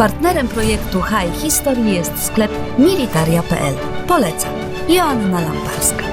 Partnerem projektu High History jest sklep militaria.pl. Polecam. Joanna Lamparska.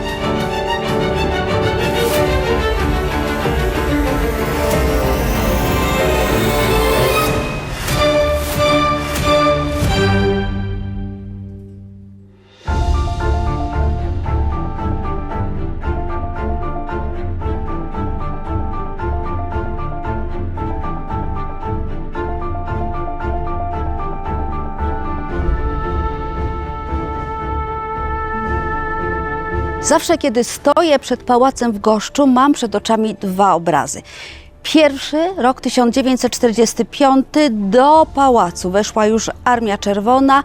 Zawsze, kiedy stoję przed pałacem w Goszczu, mam przed oczami dwa obrazy. Pierwszy, rok 1945, do pałacu weszła już Armia Czerwona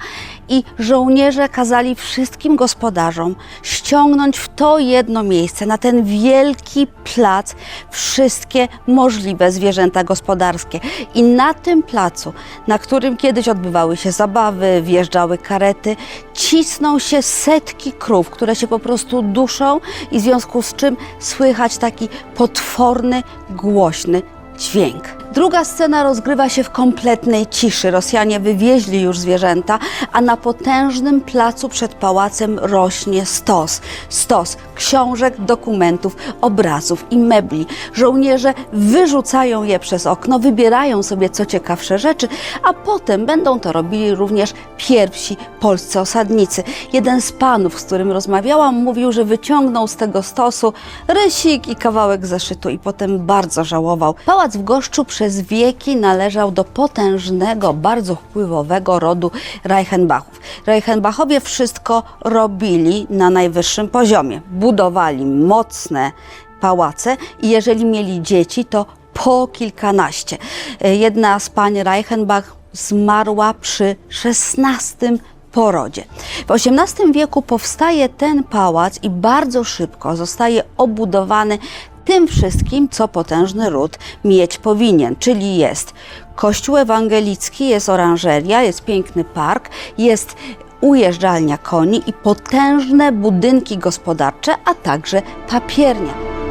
i żołnierze kazali wszystkim gospodarzom ściągnąć w to jedno miejsce, na ten wielki plac, wszystkie możliwe zwierzęta gospodarskie. I na tym placu, na którym kiedyś odbywały się zabawy, wjeżdżały karety, cisną się setki krów, które się po prostu duszą i w związku z czym słychać taki potworny, głośny dźwięk. Druga scena rozgrywa się w kompletnej ciszy. Rosjanie wywieźli już zwierzęta, a na potężnym placu przed pałacem rośnie stos. Stos książek, dokumentów, obrazów i mebli. Żołnierze wyrzucają je przez okno, wybierają sobie co ciekawsze rzeczy, a potem będą to robili również pierwsi polscy osadnicy. Jeden z panów, z którym rozmawiałam, mówił, że wyciągnął z tego stosu rysik i kawałek zeszytu i potem bardzo żałował. Pałac w Goszczu przez wieki należał do potężnego, bardzo wpływowego rodu Reichenbachów. Reichenbachowie wszystko robili na najwyższym poziomie. Budowali mocne pałace i jeżeli mieli dzieci, to po kilkanaście. Jedna z pań Reichenbach zmarła przy szesnastym porodzie. W XVIII wieku powstaje ten pałac i bardzo szybko zostaje obudowany tym wszystkim, co potężny ród mieć powinien, czyli jest kościół ewangelicki, jest oranżeria, jest piękny park, jest ujeżdżalnia koni i potężne budynki gospodarcze, a także papiernia.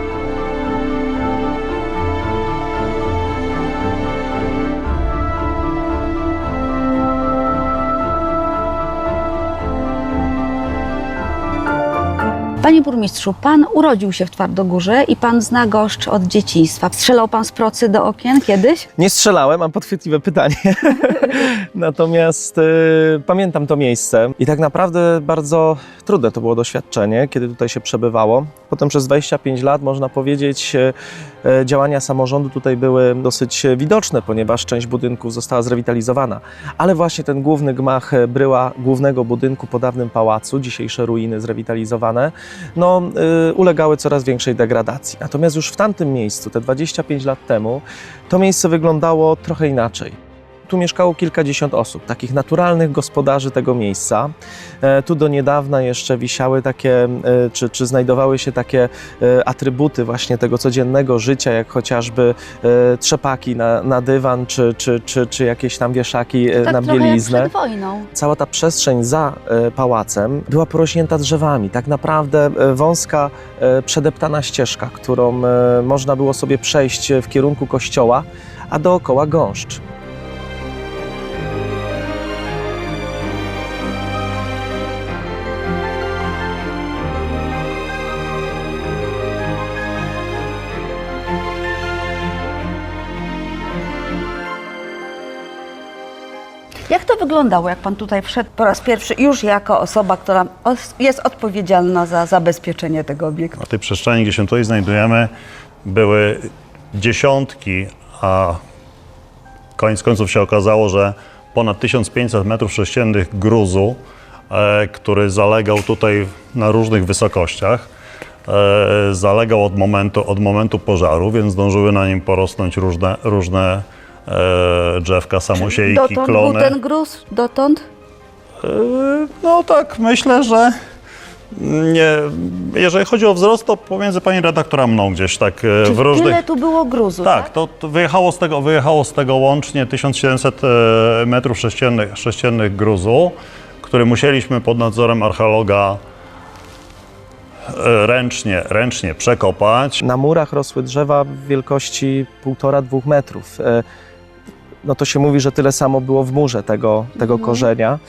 Panie burmistrzu, pan urodził się w Twardogórze i pan zna Goszcz od dzieciństwa. Strzelał pan z procy do okien kiedyś? Nie strzelałem, mam podchwytliwe pytanie. Natomiast y, pamiętam to miejsce i tak naprawdę bardzo trudne to było doświadczenie, kiedy tutaj się przebywało. Potem przez 25 lat, można powiedzieć, y, działania samorządu tutaj były dosyć widoczne, ponieważ część budynków została zrewitalizowana. Ale właśnie ten główny gmach y, bryła głównego budynku po dawnym pałacu, dzisiejsze ruiny zrewitalizowane, no, ulegały coraz większej degradacji. Natomiast już w tamtym miejscu, te 25 lat temu, to miejsce wyglądało trochę inaczej. Tu mieszkało kilkadziesiąt osób, takich naturalnych gospodarzy tego miejsca. E, Tu do niedawna jeszcze wisiały takie, e, czy, czy znajdowały się takie e, atrybuty właśnie tego codziennego życia, jak chociażby trzepaki na, na dywan, czy, czy, czy, czy jakieś tam wieszaki Tak na trochę jak bieliznę przed wojną. cała ta przestrzeń za pałacem była porośnięta drzewami. Tak naprawdę wąska, przedeptana ścieżka, którą można było sobie przejść w kierunku kościoła, a dookoła gąszcz. Jak to wyglądało, jak pan tutaj wszedł po raz pierwszy, już jako osoba, która jest odpowiedzialna za zabezpieczenie tego obiektu? Na tej przestrzeni, gdzie się tutaj znajdujemy, były dziesiątki, a koniec końców się okazało, że ponad 1500 metrów sześciennych gruzu, e, który zalegał tutaj na różnych wysokościach. E, zalegał od momentu, od momentu pożaru, więc zdążyły na nim porosnąć różne, różne e, drzewka, samosiejki, Dotąd klony. był ten gruz? Dotąd? Yy, No tak, myślę, że nie. Jeżeli chodzi o wzrost, to pomiędzy pani redaktor a mną gdzieś tak e, Czy w różnych. tyle tu było gruzu, Tak, to, to wyjechało, z tego, wyjechało z tego łącznie 1700 e, metrów sześciennych, sześciennych gruzu, który musieliśmy pod nadzorem archeologa e, ręcznie, ręcznie przekopać. Na murach rosły drzewa wielkości 1,5-2 metrów. No to się mówi, że tyle samo było w murze tego, tego korzenia.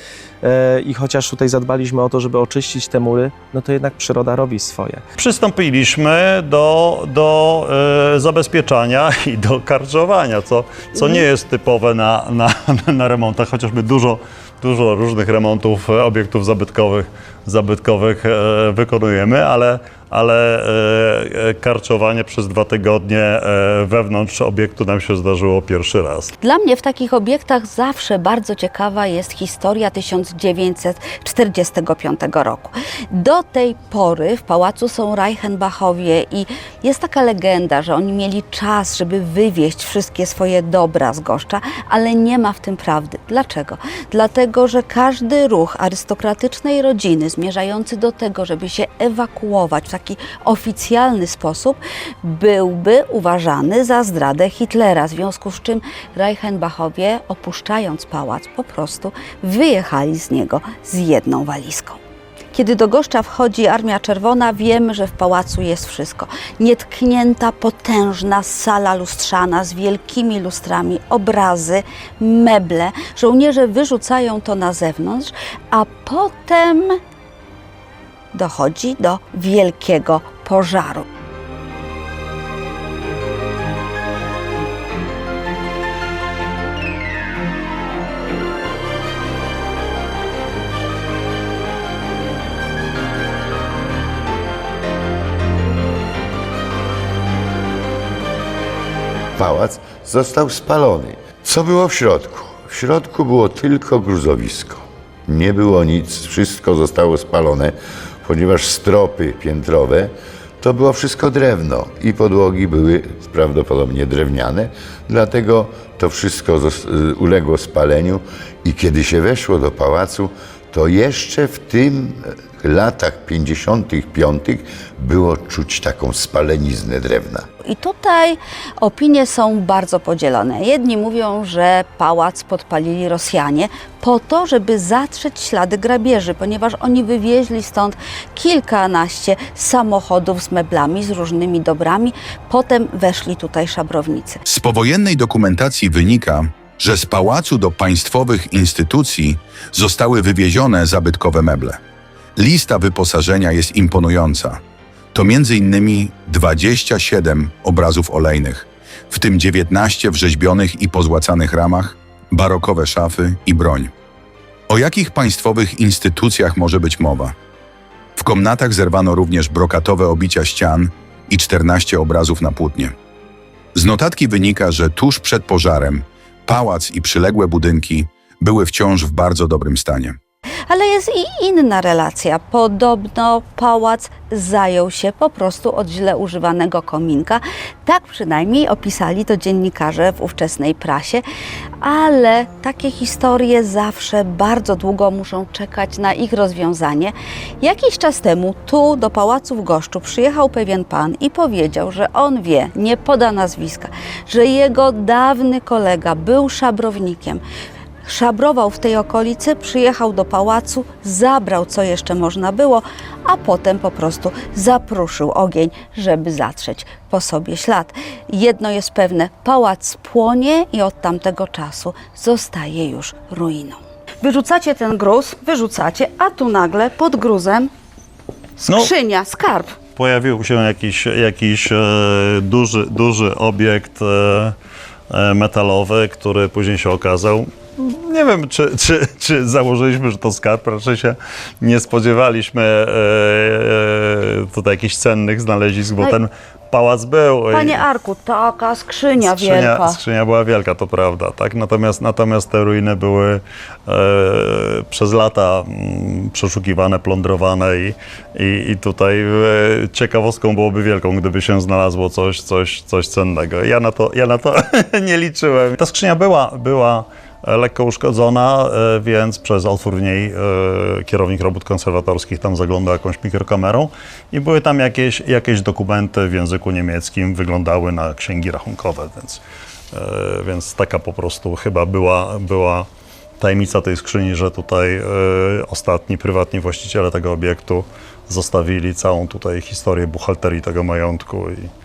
E, I chociaż tutaj zadbaliśmy o to, żeby oczyścić te mury, no to jednak przyroda robi swoje. Przystąpiliśmy do, do e, zabezpieczania i do karczowania, co, co nie jest typowe na, na, na remontach, chociażby dużo, dużo różnych remontów e, obiektów zabytkowych, zabytkowych e, wykonujemy, ale, ale e, e, karczowanie przez dwa tygodnie wewnątrz obiektu nam się zdarzyło pierwszy raz. Dla mnie w takich obiektach zawsze bardzo ciekawa jest historia 1945 roku. Do tej pory w pałacu są Reichenbachowie i jest taka legenda, że oni mieli czas, żeby wywieźć wszystkie swoje dobra z Goszcza, ale nie ma w tym prawdy. Dlaczego? Dlatego, że każdy ruch arystokratycznej rodziny zmierzający do tego, żeby się ewakuować w taki oficjalny sposób, byłby uważany za zdradę Hitlera. W związku z czym Reichenbachowie, opuszczając pałac, po prostu wyjechali z niego z jedną walizką. Kiedy do Goszcza wchodzi Armia Czerwona, wiemy, że w pałacu jest wszystko. Nietknięta, potężna sala lustrzana z wielkimi lustrami, obrazy, meble. Żołnierze wyrzucają to na zewnątrz, a potem dochodzi do wielkiego pożaru. pałac został spalony. Co było w środku? W środku było tylko gruzowisko. Nie było nic, wszystko zostało spalone, ponieważ stropy piętrowe to było wszystko drewno i podłogi były prawdopodobnie drewniane, dlatego to wszystko y, uległo spaleniu i kiedy się weszło do pałacu, to jeszcze w tym latach 55 było czuć taką spaleniznę drewna. I tutaj opinie są bardzo podzielone. Jedni mówią, że pałac podpalili Rosjanie po to, żeby zatrzeć ślady grabieży, ponieważ oni wywieźli stąd kilkanaście samochodów z meblami, z różnymi dobrami. Potem weszli tutaj szabrownicy. Z powojennej dokumentacji wynika, że z pałacu do państwowych instytucji zostały wywiezione zabytkowe meble. Lista wyposażenia jest imponująca. To m.in. 27 obrazów olejnych, w tym 19 w rzeźbionych i pozłacanych ramach, barokowe szafy i broń. O jakich państwowych instytucjach może być mowa? W komnatach zerwano również brokatowe obicia ścian i 14 obrazów na płótnie. Z notatki wynika, że tuż przed pożarem pałac i przyległe budynki były wciąż w bardzo dobrym stanie. Ale jest i inna relacja. Podobno pałac zajął się po prostu od źle używanego kominka. Tak przynajmniej opisali to dziennikarze w ówczesnej prasie, ale takie historie zawsze bardzo długo muszą czekać na ich rozwiązanie. Jakiś czas temu tu do pałacu w Goszczu przyjechał pewien pan i powiedział, że on wie, nie poda nazwiska, że jego dawny kolega był szabrownikiem szabrował w tej okolicy, przyjechał do pałacu, zabrał co jeszcze można było, a potem po prostu zapruszył ogień, żeby zatrzeć po sobie ślad. Jedno jest pewne, pałac płonie i od tamtego czasu zostaje już ruiną. Wyrzucacie ten gruz, wyrzucacie, a tu nagle pod gruzem No. skrzynia, skarb. pojawił się jakiś, jakiś e, duży, duży obiekt e, e, metalowy, który później się okazał. Nie wiem, czy, czy, czy założyliśmy, że to skarb, raczej się nie spodziewaliśmy e, e, tutaj jakichś cennych znalezisk, bo ten pałac był. i- Panie Arku, taka skrzynia, wielka. Skrzynia była wielka, to prawda, tak? Natomiast, natomiast te ruiny były e, przez lata mm, przeszukiwane, plądrowane i, i, i tutaj e, ciekawostką byłoby wielką, gdyby się znalazło coś, coś, coś cennego. Ja na to, ja na to nie liczyłem. Ta skrzynia była, była lekko uszkodzona, e, więc przez otwór w niej e, kierownik robót konserwatorskich tam zaglądał jakąś mikrokamerą i były tam jakieś, jakieś dokumenty w języku niemieckim, wyglądały na księgi rachunkowe, więc, e, więc taka po prostu chyba była, była tajemnica tej skrzyni, że tutaj e, ostatni prywatni właściciele tego obiektu zostawili całą tutaj historię buchalterii tego majątku i, e,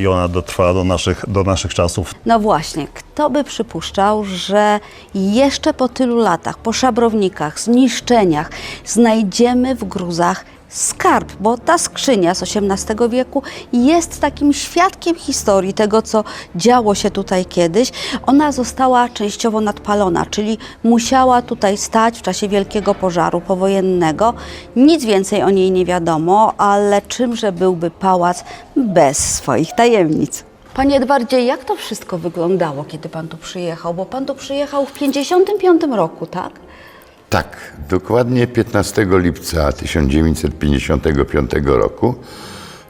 i ona dotrwała do naszych, do naszych czasów. No właśnie, kto by przypuszczał, że jeszcze po tylu latach, po szabrownikach, zniszczeniach, znajdziemy w gruzach skarb, bo ta skrzynia z XVIII wieku jest takim świadkiem historii tego, co działo się tutaj kiedyś. Ona została częściowo nadpalona, czyli musiała tutaj stać w czasie wielkiego pożaru powojennego. Nic więcej o niej nie wiadomo, ale czymże byłby pałac bez swoich tajemnic? Panie Edwardzie, jak to wszystko wyglądało, kiedy pan tu przyjechał? Bo pan tu przyjechał w 55 roku, tak? Tak, dokładnie 15 lipca 1955 roku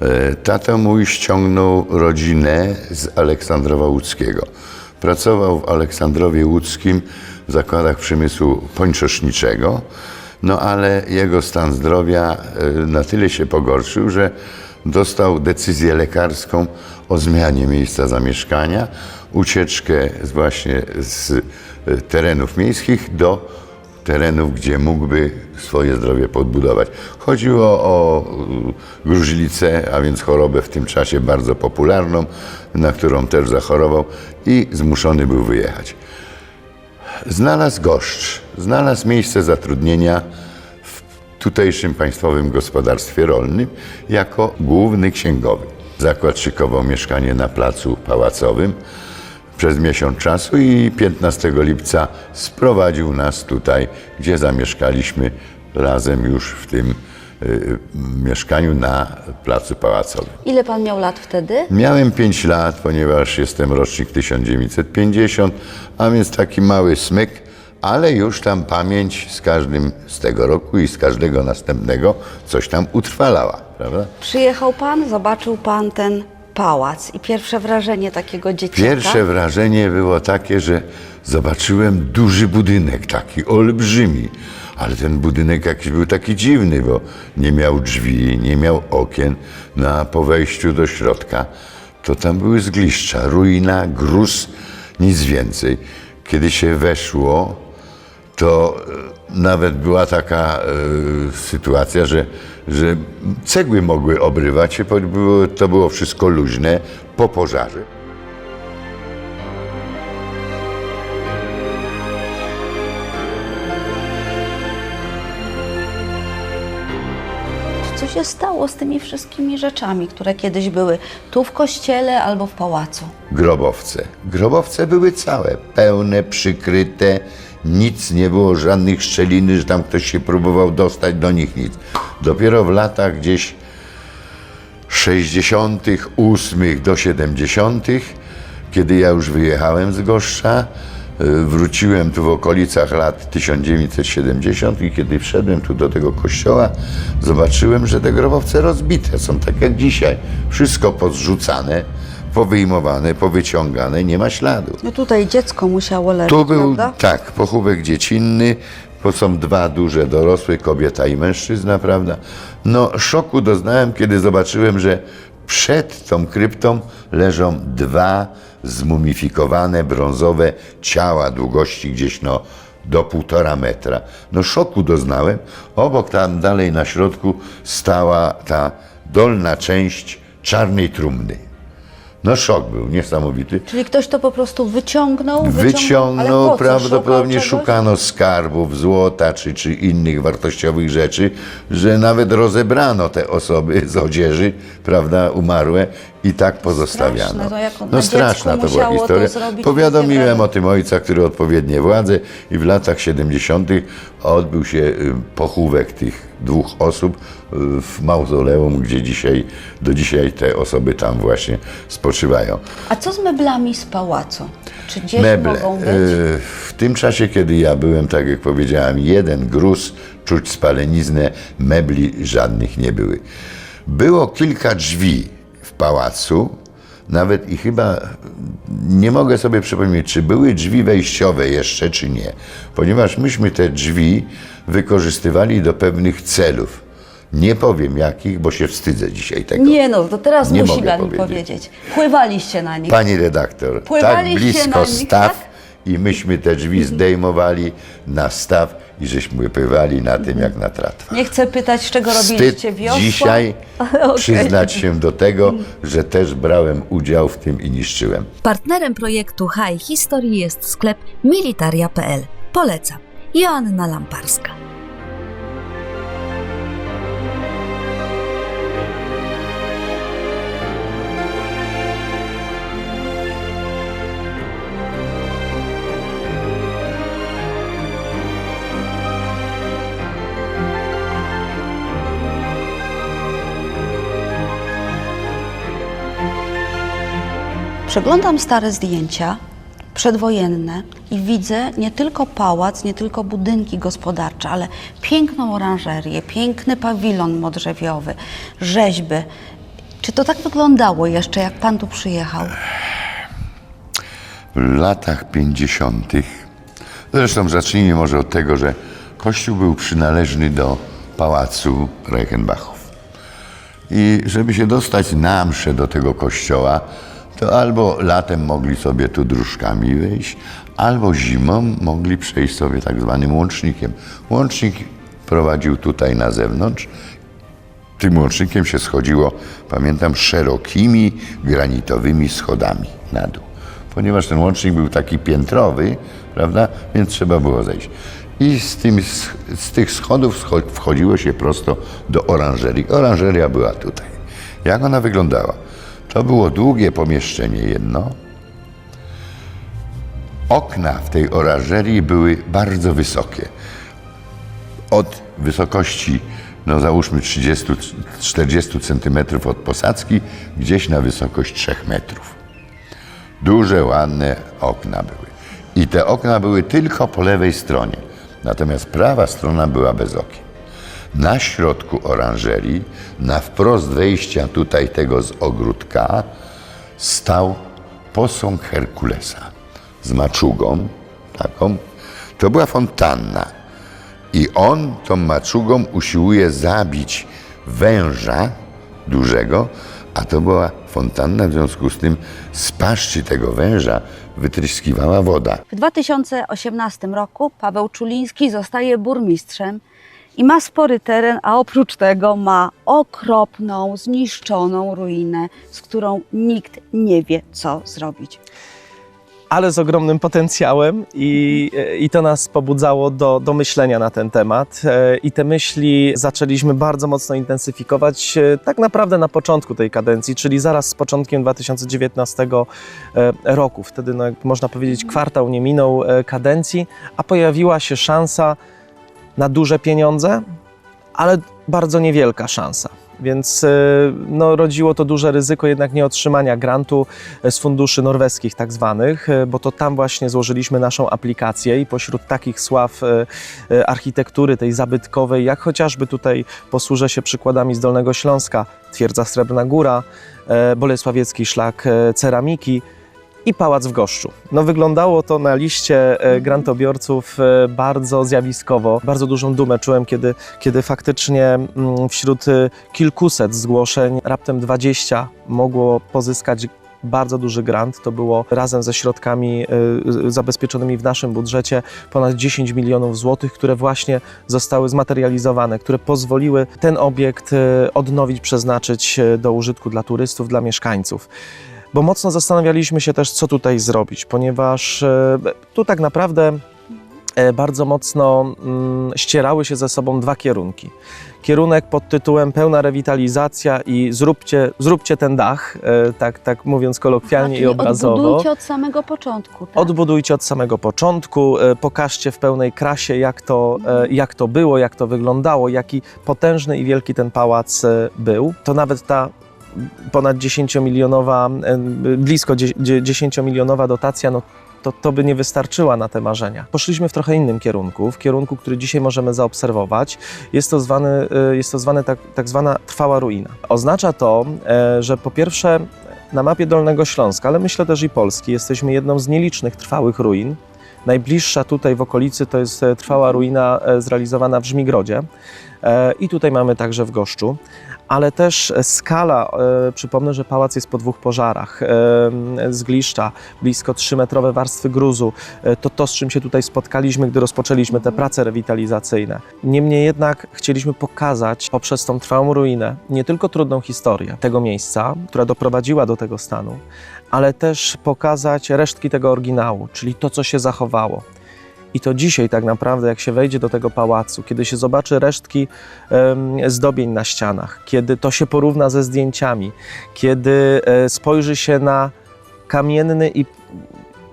e, tata mój ściągnął rodzinę z Aleksandrowa Łódzkiego. Pracował w Aleksandrowie Łódzkim w zakładach przemysłu pończoszniczego, no ale jego stan zdrowia e, na tyle się pogorszył, że dostał decyzję lekarską o zmianie miejsca zamieszkania, ucieczkę właśnie z e, terenów miejskich do terenów, gdzie mógłby swoje zdrowie podbudować. Chodziło o gruźlicę, a więc chorobę w tym czasie bardzo popularną, na którą też zachorował i zmuszony był wyjechać. Znalazł goszcz, znalazł miejsce zatrudnienia w tutejszym Państwowym Gospodarstwie Rolnym jako główny księgowy. Zakład szykował mieszkanie na placu pałacowym przez miesiąc czasu i 15 lipca sprowadził nas tutaj, gdzie zamieszkaliśmy razem już w tym y, mieszkaniu na placu pałacowym. Ile pan miał lat wtedy? Miałem 5 lat, ponieważ jestem rocznik 1950, a więc taki mały smyk, ale już tam pamięć z każdym z tego roku i z każdego następnego coś tam utrwalała, prawda? Przyjechał pan, zobaczył pan ten pałac i pierwsze wrażenie takiego dzieciaka. Pierwsze wrażenie było takie, że zobaczyłem duży budynek, taki olbrzymi, ale ten budynek jakiś był taki dziwny, bo nie miał drzwi, nie miał okien. No a po wejściu do środka to tam były zgliszcza, ruina, gruz, nic więcej. Kiedy się weszło, to e, nawet była taka e, sytuacja, że, że cegły mogły obrywać się, było, to było wszystko luźne po pożarze. Co się stało z tymi wszystkimi rzeczami, które kiedyś były tu w kościele albo w pałacu? grobowce. Grobowce były całe, pełne, przykryte, nic nie było, żadnych szczeliny, że tam ktoś się próbował dostać do nich, nic. Dopiero w latach gdzieś 68 do 70., kiedy ja już wyjechałem z Goszcza, y, wróciłem tu w okolicach lat 1970 i kiedy wszedłem tu do tego kościoła, zobaczyłem, że te grobowce rozbite są tak jak dzisiaj. Wszystko pozrzucane, powyjmowane, powyciągane, nie ma śladu. No tutaj dziecko musiało leżeć, Tu był, prawda? tak, pochówek dziecinny, bo są dwa duże dorosłe, kobieta i mężczyzna, prawda? No, szoku doznałem, kiedy zobaczyłem, że przed tą kryptą leżą dwa zmumifikowane, brązowe ciała długości gdzieś, no, do półtora metra. No, szoku doznałem. Obok tam dalej na środku stała ta dolna część czarnej trumny. No, szok był niesamowity. Czyli ktoś to po prostu wyciągnął? Wyciągnął, po co? prawdopodobnie szukano skarbów, złota czy, czy innych wartościowych rzeczy, że nawet rozebrano te osoby z odzieży, prawda, umarłe i tak pozostawiano. Straszne, to na no straszna to była to historia. zrobić Powiadomiłem o tym ojca, który odpowiednie władze i w latach 70. odbył się y, pochówek tych dwóch osób y, w mauzoleum, gdzie dzisiaj, do dzisiaj te osoby tam właśnie spoczywają. A co z meblami z pałacu? Czy gdzieś Meble. mogą być? E, W tym czasie, kiedy ja byłem, tak jak powiedziałem, jeden gruz, czuć spaleniznę, mebli żadnych nie były. Było kilka drzwi pałacu, nawet i chyba nie mogę sobie przypomnieć, czy były drzwi wejściowe jeszcze, czy nie, ponieważ myśmy te drzwi wykorzystywali do pewnych celów. Nie powiem jakich, bo się wstydzę dzisiaj tego. Nie no, to teraz Nie musi mogę pan powiedzieć. powiedzieć. Pływaliście na nich. Pani redaktor, tak Pływaliście blisko na nich, staw tak? i myśmy te drzwi zdejmowali na staw i żeśmy pływali na tym jak na tratwach. Nie chcę pytać, z czego robiliście Wstyd wiosła. dzisiaj Okej. przyznać się do tego, że też brałem udział w tym i niszczyłem. Partnerem projektu High History jest sklep militaria.pl. Polecam. Joanna Lamparska. Przeglądam stare zdjęcia przedwojenne i widzę nie tylko pałac, nie tylko budynki gospodarcze, ale piękną oranżerię, piękny pawilon modrzewiowy, rzeźby. Czy to tak wyglądało jeszcze, jak pan tu przyjechał? W latach 50. Zresztą zacznijmy może od tego, że kościół był przynależny do pałacu Reichenbachów. I żeby się dostać na mszę do tego kościoła, to albo latem mogli sobie tu dróżkami wejść, albo zimą mogli przejść sobie tak zwanym łącznikiem. Łącznik prowadził tutaj na zewnątrz. Tym łącznikiem się schodziło, pamiętam, szerokimi granitowymi schodami na dół. Ponieważ ten łącznik był taki piętrowy, prawda, więc trzeba było zejść. I z, tym, z, z tych schodów scho- wchodziło się prosto do oranżerii. Oranżeria była tutaj. Jak ona wyglądała? To było długie pomieszczenie jedno. Okna w tej oranżerii były bardzo wysokie od wysokości, no załóżmy 30-40 centymetrów od posadzki, gdzieś na wysokość 3 metrów. Duże, ładne okna były. I te okna były tylko po lewej stronie, natomiast prawa strona była bez okien. Na środku oranżerii, na wprost wejścia tutaj tego z ogródka, stał posąg Herkulesa z maczugą taką. To była fontanna. I on tą maczugą usiłuje zabić węża dużego, a to była fontanna, w związku z tym z paszczy tego węża wytryskiwała woda. W 2018 roku Paweł Czuliński zostaje burmistrzem i ma spory teren, a oprócz tego ma okropną, zniszczoną ruinę, z którą nikt nie wie, co zrobić. ale z ogromnym potencjałem i, i to nas pobudzało do, do myślenia na ten temat. E, I te myśli zaczęliśmy bardzo mocno intensyfikować e, tak naprawdę na początku tej kadencji, czyli zaraz z początkiem 2019 e, roku. Wtedy, no, można powiedzieć, kwartał nie minął kadencji, a pojawiła się szansa na duże pieniądze, ale bardzo niewielka szansa. Więc e, no, rodziło to duże ryzyko jednak nieotrzymania grantu e, z funduszy norweskich tak zwanych, e, bo to tam właśnie złożyliśmy naszą aplikację i pośród takich sław architektury tej zabytkowej, jak chociażby tutaj posłużę się przykładami z Dolnego Śląska, twierdza Srebrna Góra, Bolesławiecki Szlak Ceramiki, i Pałac w Goszczu. No wyglądało to na liście e, grantobiorców e, bardzo zjawiskowo. Bardzo dużą dumę czułem, kiedy, kiedy faktycznie mm, wśród e, kilkuset zgłoszeń raptem 20 mogło pozyskać bardzo duży grant. To było razem ze środkami zabezpieczonymi w naszym budżecie ponad 10 milionów złotych, które właśnie zostały zmaterializowane, które pozwoliły ten obiekt odnowić, przeznaczyć do użytku dla turystów, dla mieszkańców bo mocno zastanawialiśmy się też, co tutaj zrobić, ponieważ e, tu tak naprawdę e, bardzo mocno mm, ścierały się ze sobą dwa kierunki. Kierunek pod tytułem pełna rewitalizacja i zróbcie, zróbcie ten dach, e, tak, tak mówiąc kolokwialnie i obrazowo. odbudujcie od samego początku. Tak? Odbudujcie od samego początku, pokażcie w pełnej krasie, jak to, e, jak to było, jak to wyglądało, jaki potężny i wielki ten pałac był. To nawet ta ponad 10-milionowa, e, blisko 10-milionowa dotacja, no to, to by nie wystarczyła na te marzenia. Poszliśmy w trochę innym kierunku, w kierunku, który dzisiaj możemy zaobserwować. Jest to, zwany, e, jest to zwane tak, tak zwana trwała ruina. Oznacza to, e, że po pierwsze na mapie Dolnego Śląska, ale myślę też i Polski, jesteśmy jedną z nielicznych trwałych ruin. Najbliższa tutaj w okolicy to jest e, trwała ruina e, zrealizowana w Żmigrodzie i tutaj mamy także w Goszczu. Ale też skala, e, przypomnę, że pałac jest po dwóch pożarach, e, zgliszcza, blisko 3-metrowe warstwy gruzu, e, to to, z czym się tutaj spotkaliśmy, gdy rozpoczęliśmy te prace rewitalizacyjne. Niemniej jednak chcieliśmy pokazać poprzez tą trwałą ruinę nie tylko trudną historię tego miejsca, która doprowadziła do tego stanu, ale też pokazać resztki tego oryginału, czyli to, co się zachowało. I to dzisiaj tak naprawdę, jak się wejdzie do tego pałacu, kiedy się zobaczy resztki zdobień na ścianach, kiedy to się porówna ze zdjęciami, kiedy e, spojrzy się na kamienny i,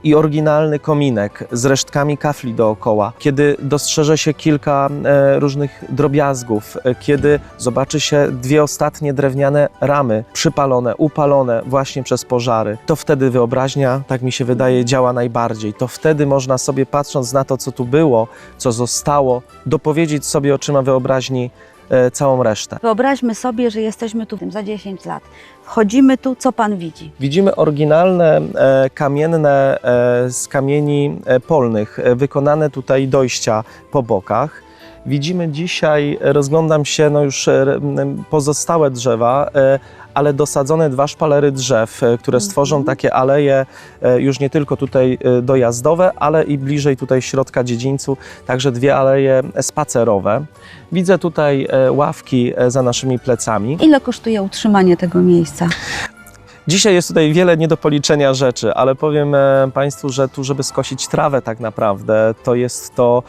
i oryginalny kominek z resztkami kafli dookoła, kiedy dostrzeże się kilka e, różnych drobiazgów, e, kiedy zobaczy się dwie ostatnie drewniane ramy przypalone, upalone właśnie przez pożary, to wtedy wyobraźnia, tak mi się wydaje, działa najbardziej. To wtedy można sobie, patrząc na to, co tu było, co zostało, dopowiedzieć sobie oczyma wyobraźni całą resztę. Wyobraźmy sobie, że jesteśmy tu za 10 lat. Wchodzimy tu, co pan widzi? Widzimy oryginalne e, kamienne e, z kamieni e, polnych, e, wykonane tutaj dojścia po bokach. Widzimy dzisiaj, e, rozglądam się, no już e, pozostałe drzewa, e, ale dosadzone dwa szpalery drzew, e, które stworzą takie aleje e, już nie tylko tutaj e, dojazdowe, ale i bliżej tutaj środka dziedzińcu, także dwie aleje spacerowe. Widzę tutaj ławki za naszymi plecami. Ile kosztuje utrzymanie tego miejsca? Dzisiaj jest tutaj wiele nie do policzenia rzeczy, ale powiem Państwu, że tu, żeby skosić trawę tak naprawdę, to jest to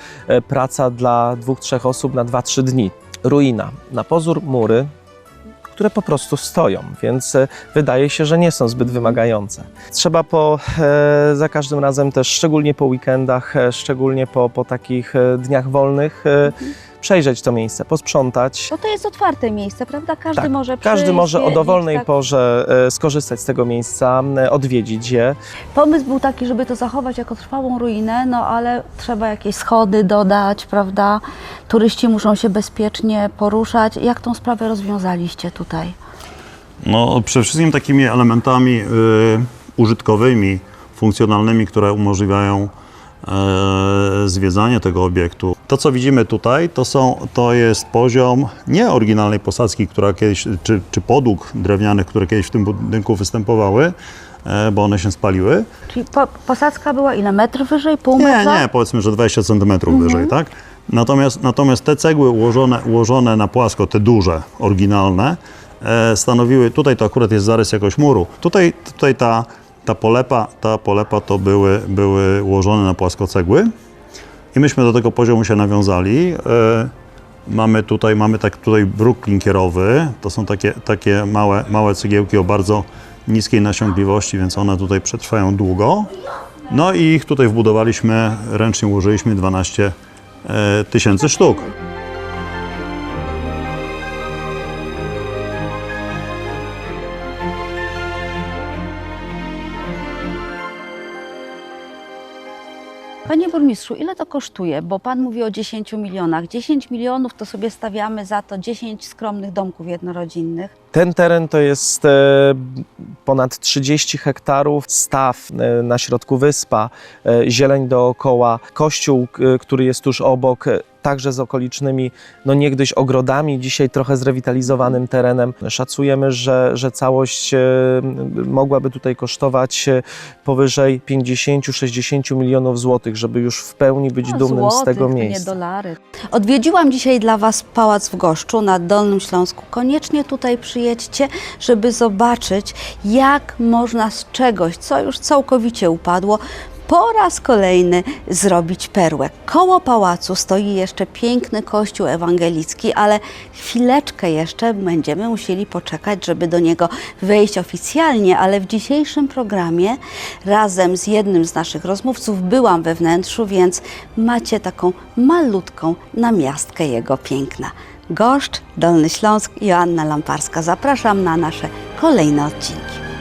praca dla dwóch, trzech osób na dwa, trzy dni. Ruina. Na pozór mury, które po prostu stoją, więc e, wydaje się, że nie są zbyt wymagające. Trzeba po, e, za każdym razem też, szczególnie po weekendach, e, szczególnie po, po takich dniach wolnych, e, przejrzeć to miejsce, posprzątać. Bo to jest otwarte miejsce, prawda? Każdy Tak, może przyjść. Każdy może o dowolnej tak. porze e, skorzystać z tego miejsca, e, odwiedzić je. Pomysł był taki, żeby to zachować jako trwałą ruinę, no ale trzeba jakieś schody dodać, prawda? Turyści muszą się bezpiecznie poruszać. Jak tą sprawę rozwiązaliście tutaj? No, przede wszystkim takimi elementami y, użytkowymi, funkcjonalnymi, które umożliwiają e, zwiedzanie tego obiektu. To, co widzimy tutaj, to, są, to jest poziom nie oryginalnej posadzki, która kiedyś, czy, czy podłóg drewnianych, które kiedyś w tym budynku występowały, e, bo one się spaliły. Czyli po, posadzka była ile? Metr wyżej? Pół Nie, metra? nie, powiedzmy, że 20 cm wyżej, tak? Natomiast, natomiast te cegły ułożone, ułożone na płasko, te duże, oryginalne, e, stanowiły, tutaj to akurat jest zarys jakoś muru, tutaj, tutaj ta, ta polepa, ta polepa to były, były ułożone na płasko cegły i myśmy do tego poziomu się nawiązali. E, mamy tutaj, mamy tak tutaj bruk klinkierowy, to są takie, takie małe, małe cegiełki o bardzo niskiej nasiągliwości, więc one tutaj przetrwają długo. No i ich tutaj wbudowaliśmy, ręcznie ułożyliśmy 12 e, tysięcy sztuk. Panie burmistrzu, ile to kosztuje? Bo pan mówi o 10 milionach. 10 milionów to sobie stawiamy za to 10 skromnych domków jednorodzinnych. Ten teren to jest e, ponad 30 hektarów, staw e, na środku wyspa, e, zieleń dookoła, kościół, który jest tuż obok, także z okolicznymi, no niegdyś ogrodami, dzisiaj trochę zrewitalizowanym terenem. Szacujemy, że, że całość mogłaby tutaj kosztować powyżej 50-60 milionów złotych, żeby już w pełni być No, dumnym z złotych, tego to miejsca. nie dolary. Odwiedziłam dzisiaj dla Was Pałac w Goszczu na Dolnym Śląsku. Koniecznie tutaj przyjedźcie, żeby zobaczyć, jak można z czegoś, co już całkowicie upadło, po raz kolejny zrobić perłę. Koło pałacu stoi jeszcze piękny kościół ewangelicki, ale chwileczkę jeszcze będziemy musieli poczekać, żeby do niego wejść oficjalnie, ale w dzisiejszym programie razem z jednym z naszych rozmówców byłam we wnętrzu, więc macie taką malutką namiastkę jego piękna. Goszcz, Dolny Śląsk, Joanna Lamparska. Zapraszam na nasze kolejne odcinki.